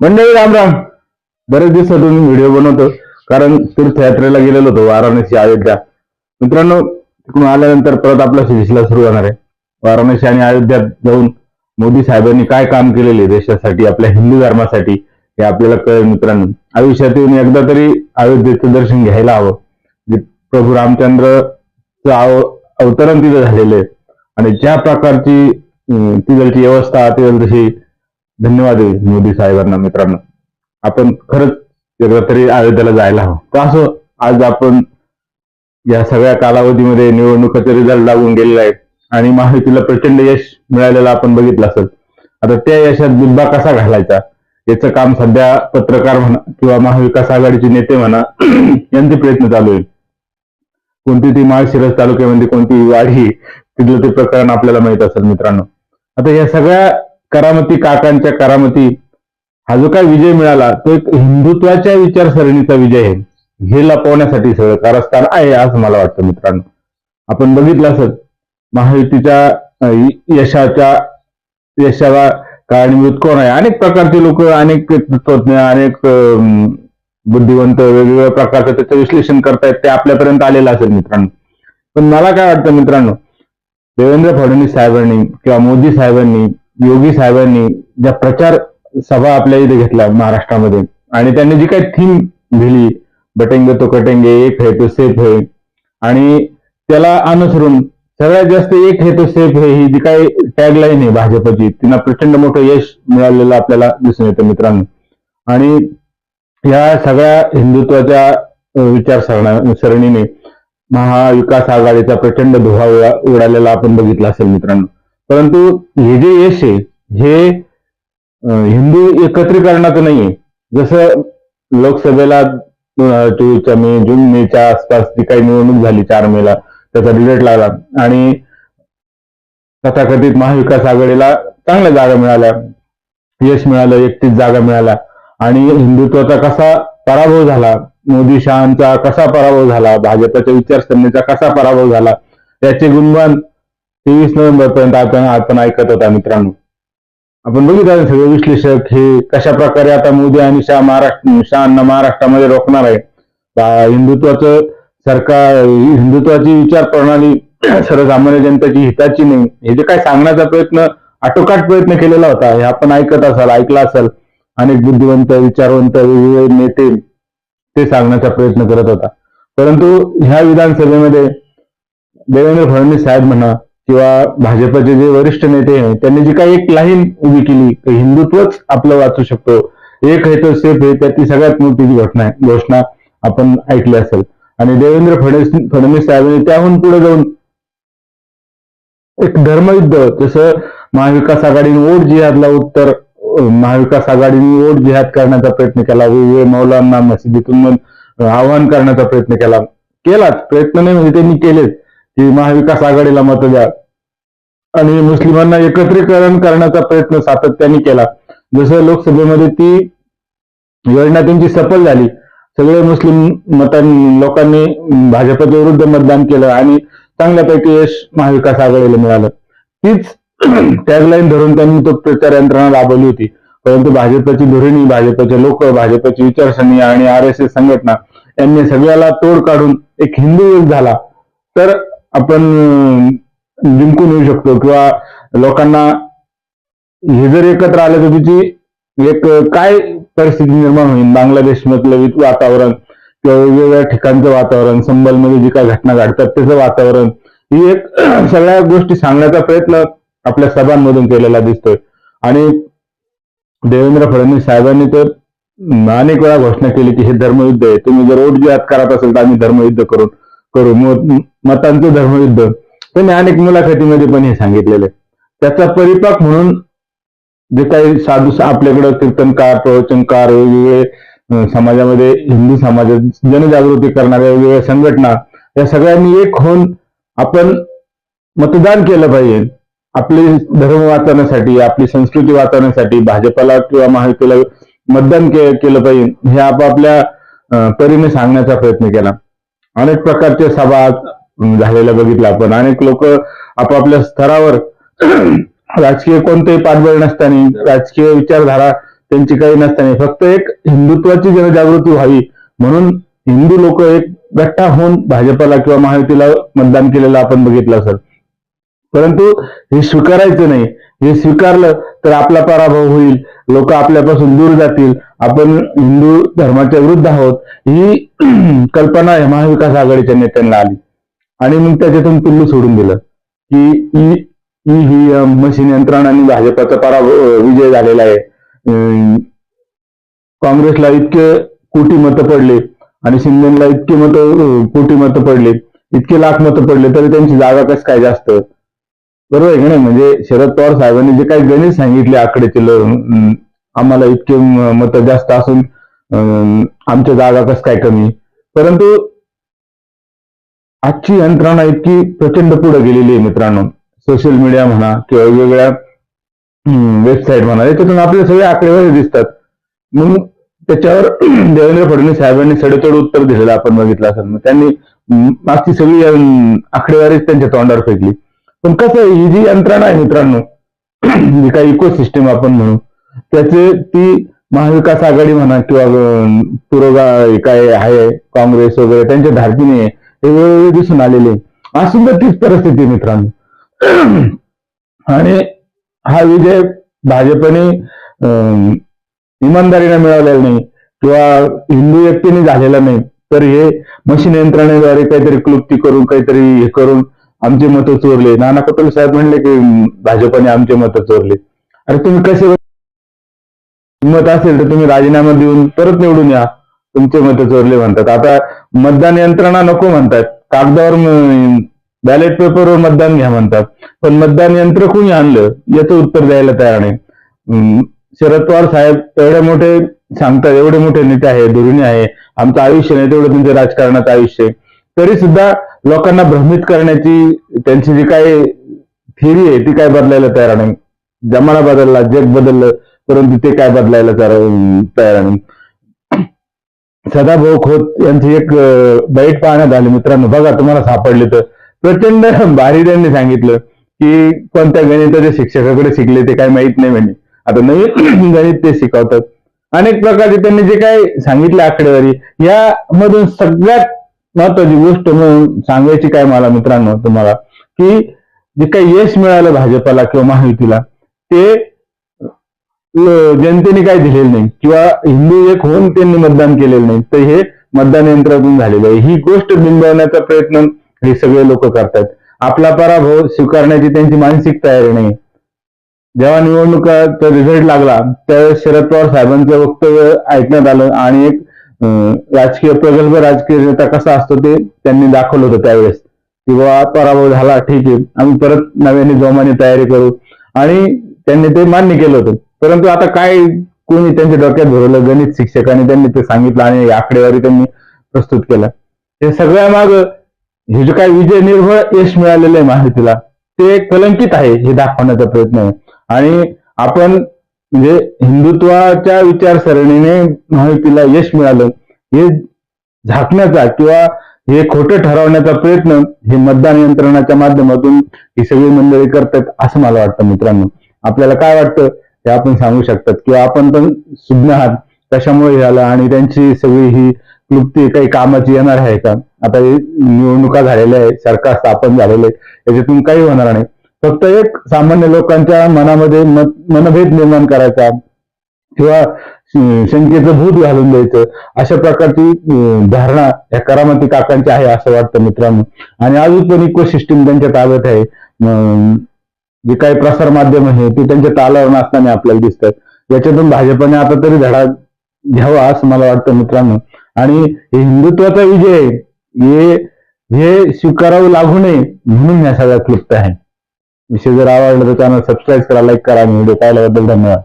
मंडळी राम राम. बरेच दिवसातून व्हिडिओ बनवतो कारण तीर्थयात्रेला गेलेलो होतो वाराणसी अयोध्या. मित्रांनो तिकडून आल्यानंतर परत आपला सिलसिला सुरू होणार आहे. वाराणसी आणि अयोध्यात जाऊन मोदी साहेबांनी काय काम केलेले देशासाठी आपल्या हिंदू धर्मासाठी हे आपल्याला कळेल मित्रांनो. आयुष्यात येऊन एकदा तरी अयोध्येचं दर्शन घ्यायला हवं. जे प्रभू रामचंद्रचं अव- अवतरण तिथं झालेलं आहे. आणि ज्या प्रकारची तिथलची व्यवस्था तिथलची धन्यवाद आहे मोदी साहेबांना मित्रांनो. आपण खरंच एकदा तरी अयोध्येला जायला हवं. तर असं? आज आपण या सगळ्या कालावधीमध्ये निवडणुकाचे रिझल्ट लागून गेलेला आहे आणि महायुतीला प्रचंड यश मिळालेलं आपण बघितलं असेल. आता त्या यशात बिब्बा कसा घालायचा? याचं काम सध्या पत्रकार म्हणा किंवा महाविकास आघाडीचे नेते म्हणा यांचे प्रयत्न चालू आहे कोणती ती माळशिरस तालुक्यामध्ये कोणती वाढी तिथलं ते प्रकरण आपल्याला माहीत असेल मित्रांनो. आता या सगळ्या करामती काकांच्या करामती. हा जो काय विजय मिळाला तो एक हिंदुत्वाच्या विचारसरणीचा विजय आहे. हे लपवण्यासाठी सगळं कारस्थान आहे असं मला वाटतं मित्रांनो. आपण बघितलं असत महायुतीच्या यशाच्या यशाला कारणीभूत कोण आहे? अनेक प्रकारचे लोक अनेक तत्वज्ञ अनेक बुद्धिवंत वेगवेगळ्या प्रकारचं त्याचं विश्लेषण करतायत ते आपल्यापर्यंत आलेलं असेल मित्रांनो. पण मला काय वाटतं मित्रांनो देवेंद्र फडणवीस साहेबांनी किंवा मोदी साहेबांनी योगी साहेबांनी ज्या प्रचार सभा आपल्या इथे घेतल्या महाराष्ट्रामध्ये आणि त्यांनी जी काही थीम दिली बटेंगे तो कटेंगे एक है तो सेफ है आणि त्याला अनुसरून सगळ्यात जास्त एक हे तो सेफ हे ही जी काही टॅगलाईन आहे भाजपची तिला प्रचंड मोठं यश मिळालेलं आपल्याला दिसून येतं मित्रांनो. आणि या सगळ्या हिंदुत्वाच्या विचारसरणा सरणीने महाविकास आघाडीचा प्रचंड धुवा उडालेला आपण बघितला असेल मित्रांनो. परंतु हे जे यश आहे हे हिंदू एकत्रीकरणाचं नाहीये. जसं लोकसभेला दोन चोवीसच्या मे जून मेच्या आसपास जी काही निवडणूक झाली चार मेला त्याचा रिझल्ट लागला. आणि तथाकथित महाविकास आघाडीला चांगल्या जागा मिळाल्या. यश मिळालं एकतीस जागा मिळाल्या. आणि हिंदुत्वाचा कसा पराभव झाला मोदी शहांचा कसा पराभव झाला भाजपच्या विचारसरणीचा कसा पराभव झाला याचे गुणगान तेवीस नोव्हेंबर पर्यंत आपण आपण ऐकत होता मित्रांनो. आपण बघितलं सगळे विश्लेषक हे कशा प्रकारे आता मोदी आणि शाह महाराष्ट्र शहांना महाराष्ट्रामध्ये रोखणार आहे हिंदुत्वाचं सरकार हिंदुत्वाची विचार प्रणाली सर्वसामान्य जनतेची हिताची नाही. हे जे काय सांगण्याचा प्रयत्न आटोकाट प्रयत्न केलेला होता हे आपण ऐकत असाल ऐकला असाल. अनेक बुद्धिवंत विचारवंत वेगवेगळे नेते ते सांगण्याचा प्रयत्न करत होता. परंतु ह्या विधानसभेमध्ये देवेंद्र फडणवीस साहेब म्हणा किंवा भाजपचे जे वरिष्ठ नेते आहेत त्यांनी जी काही एक लाईन उभी केली की हिंदुत्वच आपलं वाचू शकतो एक आहे तो सेफ आहे त्याची सगळ्यात मोठी घटना आहे घोषणा आपण ऐकली असेल. आणि देवेंद्र फडणवीस फडणवीस साहेबांनी त्याहून पुढे जाऊन एक धर्मयुद्ध जसं महाविकास आघाडीने ओट जिहादला उत्तर महाविकास आघाडीने ओढ जिहाद करण्याचा प्रयत्न केला वेगवेगळे मौलांना मशिदीतून मग, आवाहन करण्याचा प्रयत्न केला. केलाच प्रयत्न नाही म्हणजे त्यांनी केलेच. की महाविकास आघाडीला मत द्या. आणि मुस्लिमांना एकत्रीकरण करण्याचा प्रयत्न सातत्याने केला. जसं लोकसभेमध्ये ती योजना त्यांची सफल झाली. सगळे मुस्लिम मतां लोकांनी भाजपच्या विरुद्ध मतदान केलं आणि चांगल्यापैकी यश महाविकास आघाडीला मिळालं. तीच टॅगलाईन धरून त्यांनी तो प्रचार यंत्रणा राबवली होती. परंतु भाजपची धोरणी भाजपचे लोक भाजपची विचारसरणी आणि आर एस एस संघटना यांनी सगळ्याला तोड काढून एक हिंदू युग झाला. तर आपण जिंकून येऊ शकतो. किंवा लोकांना हे जर एकत्र आलं तर तिची एक काय परिस्थिती निर्माण होईल? बांगलादेश मधलं वातावरण किंवा वेगवेगळ्या ठिकाणचं वातावरण संबलमध्ये जी काय घटना घडतात त्याचं वातावरण ही एक सगळ्या गोष्टी सांगण्याचा प्रयत्न आपल्या सभांमधून केलेला दिसतोय. आणि देवेंद्र फडणवीस साहेबांनी तर अनेक वेळा घोषणा केली की हे धर्मयुद्ध आहे. तुम्ही जर ओट जिहाद करत असेल तर आम्ही धर्मयुद्ध करून करू. मतांचं धर्मयुद्ध त्यांनी अनेक मुलाखतीमध्ये पण हे सांगितलेलं आहे. त्याचा परिपाक म्हणून जे काही साधू आपल्याकडं कीर्तनकार प्रवचनकार वेगवेगळे समाजामध्ये हिंदू समाजात जनजागृती करणाऱ्या वेगवेगळ्या संघटना या सगळ्यांनी एक होऊन आपण मतदान केलं पाहिजे. आपले धर्म वाचवण्यासाठी आपली संस्कृती वाचवण्यासाठी भाजपाला किंवा महायुतीला मतदान केलं पाहिजे. हे आपापल्या परीने सांगण्याचा प्रयत्न केला. अनेक प्रकारच्या सभा झालेल्या बघितल्या आपण. अनेक लोक आपापल्या स्तरावर राजकीय कोणतेही पाठबळ नसताना राजकीय विचारधारा त्यांची काही नसताना फक्त एक हिंदुत्वाची जनजागृती व्हावी म्हणून हिंदू लोक एक गट्टा होऊन भाजपला किंवा महायुतीला मतदान केलेलं आपण बघितलं असेल परंतु हे स्वीकारायचं नाही. हे स्वीकारलं तर आपला पराभव होईल. लोक आपल्यापासून दूर जातील. आपण हिंदू धर्माच्या विरुद्ध आहोत ही कल्पना महाविकास आघाडीच्या नेत्यांना आली. आणि मग त्याच्यातून पिल्लू सोडून दिलं. की ई ईव्हीएम मशीन आणि भाजपाचा पराभव विजय झालेला आहे. काँग्रेसला इतके कोटी मतं पडले आणि शिंदेला इतके मत कोटी मतं पडले इतके लाख मतं पडले तरी त्यांची जागा कसं काय जास्त? बरोबर आहे की नाही? म्हणजे शरद पवार साहेबांनी जे काही गणित सांगितले आकडेचे आम्हाला इतके मतं जास्त असून अं, आमच्या जागा कस काय कमी? परंतु आजची यंत्रणा इतकी प्रचंड पुढे गेलेली आहे मित्रांनो. सोशल मीडिया म्हणा किंवा वेगवेगळ्या वेबसाईट म्हणा याच्यातून आपले सगळे आकडेवारी दिसतात. मग त्याच्यावर देवेंद्र फडणवीस साहेबांनी सडेतोड उत्तर दिलेलं आपण बघितलं असेल. मग त्यांनी मागची सगळी आकडेवारीच त्यांच्या तोंडावर फेकली. पण कसं आहे, ही जी यंत्रणा आहे मित्रांनो जी काही इकोसिस्टम आपण म्हणू त्याचे ती महाविकास आघाडी म्हणा किंवा पुरोगा काय आहे काँग्रेस वगैरे त्यांच्या धार्तीने हे वेळोवेळी दिसून आलेले. असून तर तीच परिस्थिती मित्रांनो. आणि हा विजय भाजपने अं, इमानदारीने मिळवलेला नाही किंवा हिंदू व्यक्तीने झालेला नाही. तर हे मशीन यंत्रणेद्वारे काहीतरी क्लुप्ती करून काहीतरी हे करून आमचे मतं चोरले. नाना पटोले साहेब म्हणले की भाजपने आमचे मतं चोरले. अरे तुम्ही कसे मत असेल तर तुम्ही राजीनामा देऊन परत निवडून या. तुमचे मत चोरले म्हणतात. आता मतदान यंत्रणा नको म्हणतात. कागदावर बॅलेट पेपरवर मतदान घ्या म्हणतात. पण मतदान यंत्र कोणी आणलं याचं उत्तर द्यायला तयार नाही. शरद पवार साहेब एवढे मोठे सांगतात एवढे मोठे नेते आहे दुरुणी आहे. आमचं आयुष्य नाही तेवढं तुमचं राजकारणाचं आयुष्य आहे. तरी सुद्धा लोकांना भ्रमित करण्याची त्यांची जी काय थिअरी आहे ती काय बदलायला तयार नाही. जमाना बदलला जग बदललं. परंतु ते काय बदलायला तयार तयार नाही सदाभाऊ खोत यांची एक बैठ पाहण्यात आली. मित्रांनो बघा तुम्हाला सापडले तर. प्रचंड भारी त्यांनी सांगितलं की कोणत्या गणिताच्या शिक्षकाकडे शिकले ते काय माहीत नाही म्हणे. आता नवीन गणित ते शिकवतात. अनेक प्रकारचे त्यांनी जे काय सांगितलं आकडेवारी यामधून सगळ्यात महत्वाची गोष्ट म्हणून सांगायची काय मला मित्रांनो तुम्हाला की जे काही यश मिळालं भाजपाला किंवा महायुतीला ते जनतेने काय दिलेलं नाही. किंवा हिंदू एक होऊन त्यांनी मतदान केलेलं नाही. तर हे मतदान यंत्रातून झालेलं आहे. ही गोष्ट बिंबवण्याचा प्रयत्न हे सगळे लोक करतात आपला पराभव स्वीकारण्याची त्यांची मानसिक तयारी नाही. जेव्हा निवडणुकाचा रिझल्ट लागला त्यावेळेस शरद पवार साहेबांचं वक्तव्य ऐकण्यात आलं आणि एक राजकीय प्रगल्भ राजकीय नेता कसा असतो ते त्यांनी दाखवलं होतं त्यावेळेस. की बाबा पराभव झाला ठीक आहे. आम्ही परत नव्याने जोमाने तयारी करू. आणि त्यांनी ते मान्य केलं होतं. परंतु आता काय कोणी त्यांच्या डोक्यात भरवलं गणित शिक्षकांनी त्यांनी ते सांगितलं आणि आकडेवारी त्यांनी प्रस्तुत केला. हे सगळ्या माग हे जे काय विजय निर्भय यश मिळालेलं आहे माहितीला ते कलंकित आहे हे दाखवण्याचा प्रयत्न आहे. आणि आपण म्हणजे हिंदुत्वाच्या विचारसरणीने माहितीला यश मिळालं हे झाकण्याचा किंवा हे खोटं ठरवण्याचा प्रयत्न हे मतदान यंत्रणाच्या माध्यमातून ही सगळी मंडळी करतात असं मला वाटतं मित्रांनो. आपल्याला काय वाटतं? हे आपण सांगू शकतात. किंवा आपण पण सुज्ञ आहात. कशामुळे झालं? आणि त्यांची सगळी ही क्लुप्ती काही कामाची येणार आहे का? आता हे निवडणुका झालेल्या आहे सरकार स्थापन झालेलं आहे. याच्यातून काही होणार नाही. फक्त एक सामान्य लोकांच्या मनामध्ये मनभेद निर्माण करायचा. किंवा शंकेचं भूत घालून द्यायचं. अशा प्रकारची धारणा या करामती काकांची आहे असं वाटतं मित्रांनो. आणि अजून पण इको सिस्टीम त्यांच्या ताब्यात आहे. अं, जे काही प्रसार माध्यम आहे ते त्यांच्या तालावर नसताना आपल्याला दिसतात. याच्यातून भाजपने आता तरी धडा घ्यावा असं मला वाटतं मित्रांनो. आणि हे हिंदुत्वाचा विजय आहे, हे हे स्वीकारावं लागू नये म्हणून ह्या सगळ्या क्लिप्त आहे विषय जर आवडला तर चॅनल सबस्क्राईब करा लाईक करा आणि व्हिडिओ पाहिल्याबद्दल धन्यवाद.